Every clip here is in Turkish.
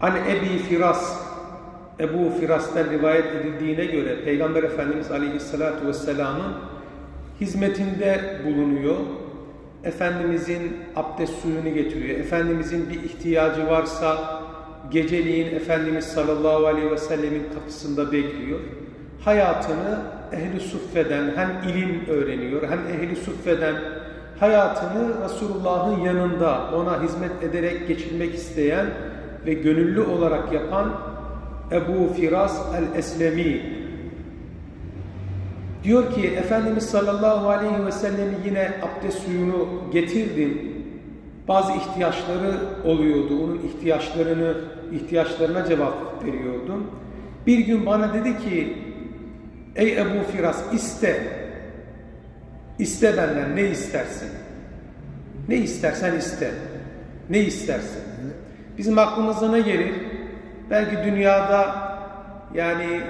Hani Ebi Firas, Ebu Firas'tan rivayet edildiğine göre Peygamber Efendimiz Aleyhisselatü Vesselam'ın hizmetinde bulunuyor. Efendimizin abdest suyunu getiriyor. Efendimizin bir ihtiyacı varsa geceliğin Efendimiz sallallahu aleyhi ve sellemin kapısında bekliyor. Hayatını ehli suffeden hem ilim öğreniyor hem ehli suffeden hayatını Resulullah'ın yanında ona hizmet ederek geçirmek isteyen ve gönüllü olarak yapan Ebu Firas el-Eslemi diyor ki Efendimiz sallallahu aleyhi ve sellemi yine abdest suyunu getirdim. Bazı ihtiyaçları oluyordu. Onun ihtiyaçlarını ihtiyaçlarına cevap veriyordum. Bir gün bana dedi ki Ey Ebu Firas iste. İste benden ne istersin? Ne istersen iste. Ne istersin? Bizim aklımıza ne gelir? Belki dünyada yani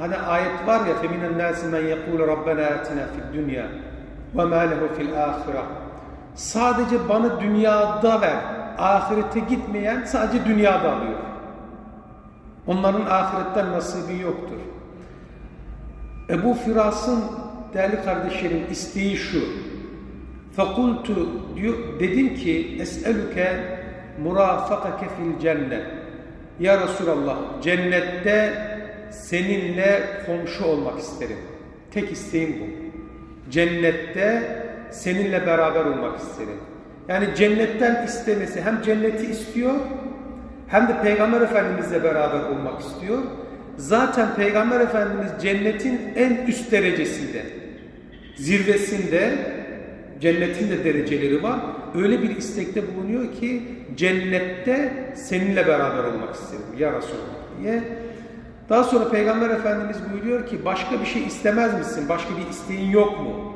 hani ayet var ya nasi men yekulu rabbena atina fid dunya ve ma lehu fil ahire. Sadece bana dünyada ver. Ahirete gitmeyen sadece dünyada alıyor. Onların ahiretten nasibi yoktur. Ebu Firas'ın değerli kardeşlerim isteği şu. Fekultu diyor, dedim ki es'eluke murafakake fil cennet. Ya Resulallah cennette seninle komşu olmak isterim. Tek isteğim bu. Cennette seninle beraber olmak isterim. Yani cennetten istemesi hem cenneti istiyor hem de Peygamber Efendimizle beraber olmak istiyor. Zaten Peygamber Efendimiz cennetin en üst derecesinde, zirvesinde, cennetin de dereceleri var. Öyle bir istekte bulunuyor ki cennette seninle beraber olmak isterim ya Resulallah diye. Daha sonra Peygamber Efendimiz buyuruyor ki başka bir şey istemez misin? Başka bir isteğin yok mu?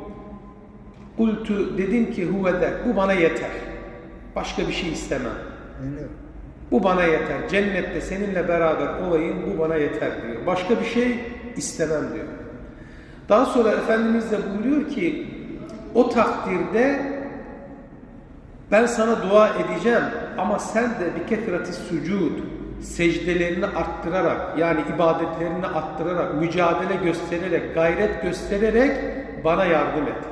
Kultu dedim ki huvede bu bana yeter. Başka bir şey istemem. Öyle. Bu bana yeter. Cennette seninle beraber olayım bu bana yeter diyor. Başka bir şey istemem diyor. Daha sonra Efendimiz de buyuruyor ki o takdirde ben sana dua edeceğim ama sen de bir kefrati sucud secdelerini arttırarak yani ibadetlerini arttırarak mücadele göstererek gayret göstererek bana yardım et.